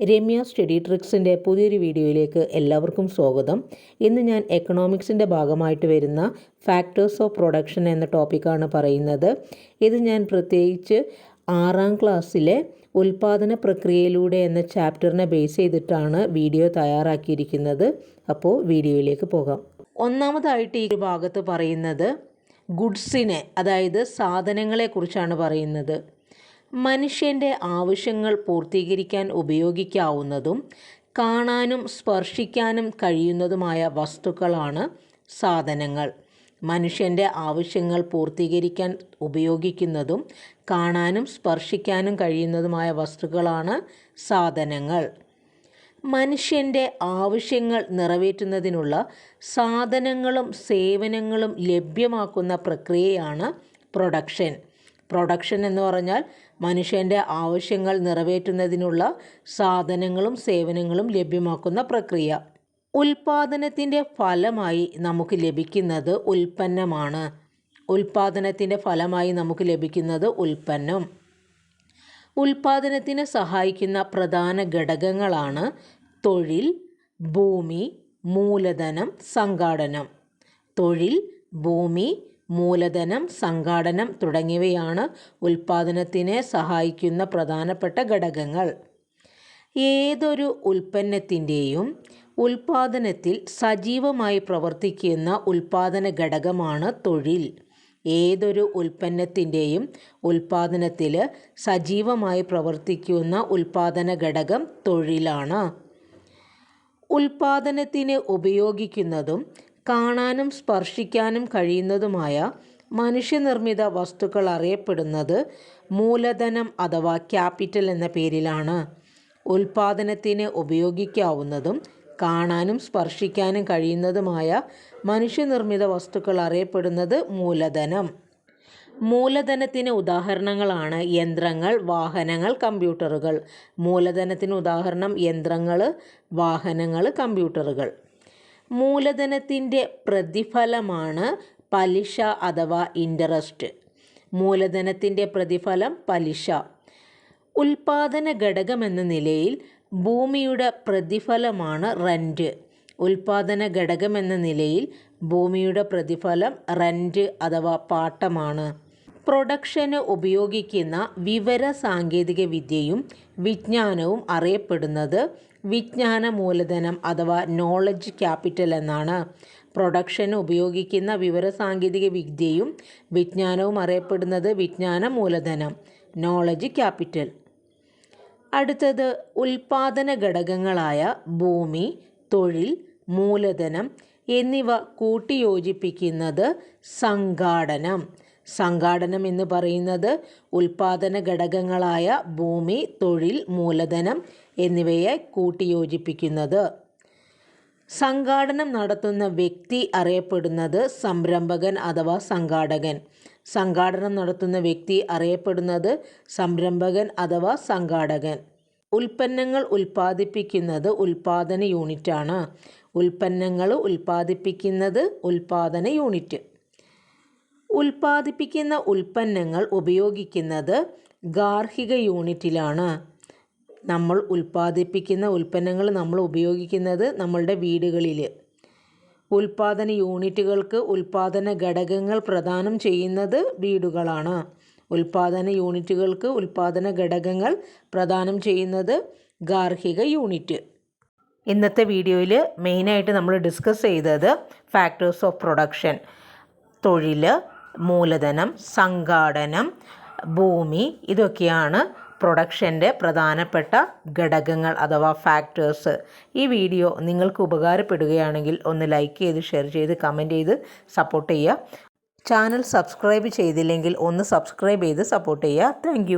Ramya study ട്രിക്സിന്റെ പുതിയൊരു വീഡിയോയിലേക്ക് എല്ലാവർക്കും സ്വാഗതം. ഇന്ന് ഞാൻ എക്കണോമിക്സിന്റെ ഭാഗമായിട്ട് വരുന്ന ഫാക്ടേഴ്സ് ഓഫ് പ്രൊഡക്ഷൻ എന്ന ടോപ്പിക്കാണ് പറയുന്നത്. ഇത് ഞാൻ പ്രത്യേകിച്ച് ആറാം ക്ലാസ്സിലെ ഉൽപാദന പ്രക്രിയയിലൂടെ എന്ന ചാപ്റ്ററിനെ ബേസ് ചെയ്തിട്ടാണ് വീഡിയോ തയ്യാറാക്കിയിരിക്കുന്നത്. അപ്പോൾ വീഡിയോയിലേക്ക് പോകാം. ഒന്നാമതായിട്ട് ഈ ഭാഗത്ത് പറയുന്നത് ഗുഡ്സിനെ അതായത് സാധനങ്ങളെക്കുറിച്ചാണ് പറയുന്നത്. മനുഷ്യന്റെ ആവശ്യങ്ങൾ പൂർത്തീകരിക്കാൻ ഉപയോഗിക്കാവുന്നതും കാണാനും സ്പർശിക്കാനും കഴിയുന്നതുമായ വസ്തുക്കളാണ് സാധനങ്ങൾ. മനുഷ്യന്റെ ആവശ്യങ്ങൾ പൂർത്തീകരിക്കാൻ ഉപയോഗിക്കുന്നതും കാണാനും സ്പർശിക്കാനും കഴിയുന്നതുമായ വസ്തുക്കളാണ് സാധനങ്ങൾ. മനുഷ്യന്റെ ആവശ്യങ്ങൾ നിറവേറ്റുന്നതിനുള്ള സാധനങ്ങളും സേവനങ്ങളും ലഭ്യമാക്കുന്ന പ്രക്രിയയാണ് പ്രൊഡക്ഷൻ. പ്രൊഡക്ഷൻ എന്ന് പറഞ്ഞാൽ മനുഷ്യന്റെ ആവശ്യങ്ങൾ നിറവേറ്റുന്നതിനുള്ള സാധനങ്ങളും സേവനങ്ങളും ലഭ്യമാക്കുന്ന പ്രക്രിയ. ഉൽപാദനത്തിന്റെ ഫലമായി നമുക്ക് ലഭിക്കുന്നത് ഉൽപ്പന്നമാണ്. ഉൽപാദനത്തിന്റെ ഫലമായി നമുക്ക് ലഭിക്കുന്നത് ഉൽപ്പന്നം. ഉൽപാദനത്തിന് സഹായിക്കുന്ന പ്രധാന ഘടകങ്ങളാണ് തൊഴിൽ ഭൂമി മൂലധനം സംഘാടനം. തൊഴിൽ ഭൂമി മൂലധനം സംഘാടനം തുടങ്ങിയവയാണ് ഉൽപ്പാദനത്തിനെ സഹായിക്കുന്ന പ്രധാനപ്പെട്ട ഘടകങ്ങൾ. ഏതൊരു ഉൽപ്പന്നത്തിന്റെയും ഉൽപാദനത്തിൽ സജീവമായി പ്രവർത്തിക്കുന്ന ഉൽപാദന ഘടകമാണ് തൊഴിൽ. ഏതൊരു ഉൽപ്പന്നത്തിന്റെയും ഉൽപാദനത്തിൽ സജീവമായി പ്രവർത്തിക്കുന്ന ഉൽപാദന ഘടകം തൊഴിലാണ്. ഉൽപാദനത്തിന് ഉപയോഗിക്കുന്നതും കാണാനും സ്പർശിക്കാനും കഴിയുന്നതുമായ മനുഷ്യനിർമ്മിത വസ്തുക്കൾ അറിയപ്പെടുന്നത് മൂലധനം അഥവാ ക്യാപിറ്റൽ എന്ന പേരിലാണ്. ഉൽപാദനത്തിന് ഉപയോഗിക്കാവുന്നതും കാണാനും സ്പർശിക്കാനും കഴിയുന്നതുമായ മനുഷ്യനിർമ്മിത വസ്തുക്കൾ അറിയപ്പെടുന്നത് മൂലധനം. മൂലധനത്തിന് ഉദാഹരണങ്ങളാണ് യന്ത്രങ്ങൾ വാഹനങ്ങൾ കമ്പ്യൂട്ടറുകൾ. മൂലധനത്തിന് ഉദാഹരണം യന്ത്രങ്ങൾ വാഹനങ്ങൾ കമ്പ്യൂട്ടറുകൾ. മൂലധനത്തിന്റെ പ്രതിഫലമാണ് പലിശ അഥവാ ഇന്ററസ്റ്റ് മൂലധനത്തിന്റെ പ്രതിഫലം പലിശ. ഉൽപാദന ഘടകമെന്ന നിലയിൽ ഭൂമിയുടെ പ്രതിഫലമാണ് റെന്റ് ഉൽപാദന ഘടകമെന്ന നിലയിൽ ഭൂമിയുടെ പ്രതിഫലം റെന്റ് അഥവാ പാട്ടമാണ്. പ്രൊഡക്ഷന് ഉപയോഗിക്കുന്ന വിവര സാങ്കേതിക വിദ്യയും വിജ്ഞാനവും അറിയപ്പെടുന്നത് വിജ്ഞാന മൂലധനം അഥവാ നോളജ് ക്യാപിറ്റൽ എന്നാണ്. പ്രൊഡക്ഷന് ഉപയോഗിക്കുന്ന വിവരസാങ്കേതിക വിദ്യയും വിജ്ഞാനവും അറിയപ്പെടുന്നത് വിജ്ഞാന മൂലധനം നോളജ് ക്യാപിറ്റൽ അടുത്തത് ഉൽപാദന ഘടകങ്ങളായ ഭൂമി തൊഴിൽ മൂലധനം എന്നിവ കൂട്ടിയോജിപ്പിക്കുന്നത് സംഘാടനം. സംഘാടനം എന്ന് പറയുന്നത് ഉൽപാദന ഘടകങ്ങളായ ഭൂമി തൊഴിൽ മൂലധനം എന്നിവയെ കൂട്ടിയോജിപ്പിക്കുന്നത്. സംഘാടനം നടത്തുന്ന വ്യക്തി അറിയപ്പെടുന്നത് സംരംഭകൻ അഥവാ സംഘാടകൻ. സംഘാടനം നടത്തുന്ന വ്യക്തി അറിയപ്പെടുന്നത് സംരംഭകൻ അഥവാ സംഘാടകൻ. ഉൽപ്പന്നങ്ങൾ ഉൽപ്പാദിപ്പിക്കുന്നത് ഉൽപാദന യൂണിറ്റാണ്. ഉൽപ്പന്നങ്ങൾ ഉൽപ്പാദിപ്പിക്കുന്നത് ഉൽപാദന യൂണിറ്റ്. ഉൽപ്പാദിപ്പിക്കുന്ന ഉൽപ്പന്നങ്ങൾ ഉപയോഗിക്കുന്നത് ഗാർഹിക യൂണിറ്റിലാണ്. നമ്മൾ ഉൽപ്പാദിപ്പിക്കുന്ന ഉൽപ്പന്നങ്ങൾ നമ്മൾ ഉപയോഗിക്കുന്നത് നമ്മളുടെ വീടുകളിൽ ഉൽപ്പാദന യൂണിറ്റുകൾക്ക് ഉൽപ്പാദന ഘടകങ്ങൾ പ്രദാനം ചെയ്യുന്നത് വീടുകളാണ്. ഉൽപ്പാദന യൂണിറ്റുകൾക്ക് ഉൽപ്പാദന ഘടകങ്ങൾ പ്രദാനം ചെയ്യുന്നത് ഗാർഹിക യൂണിറ്റ്. ഇന്നത്തെ വീഡിയോയിൽ മെയിനായിട്ട് നമ്മൾ ഡിസ്കസ് ചെയ്തത് ഫാക്ടേഴ്സ് ഓഫ് പ്രൊഡക്ഷൻ തൊഴിൽ മൂലധനം സംഘാടനം ഭൂമി ഇതൊക്കെയാണ് പ്രൊഡക്ഷന്റെ പ്രധാനപ്പെട്ട ഘടകങ്ങൾ അഥവാ ഫാക്ടേഴ്സ് ഈ വീഡിയോ നിങ്ങൾക്ക് ഉപകാരപ്പെടുകയാണെങ്കിൽ ഒന്ന് ലൈക്ക് ചെയ്ത് ഷെയർ ചെയ്ത് കമന്റ് ചെയ്ത് സപ്പോർട്ട് ചെയ്യുക. ചാനൽ സബ്സ്ക്രൈബ് ചെയ്തില്ലെങ്കിൽ ഒന്ന് സബ്സ്ക്രൈബ് ചെയ്ത് സപ്പോർട്ട് ചെയ്യുക. താങ്ക്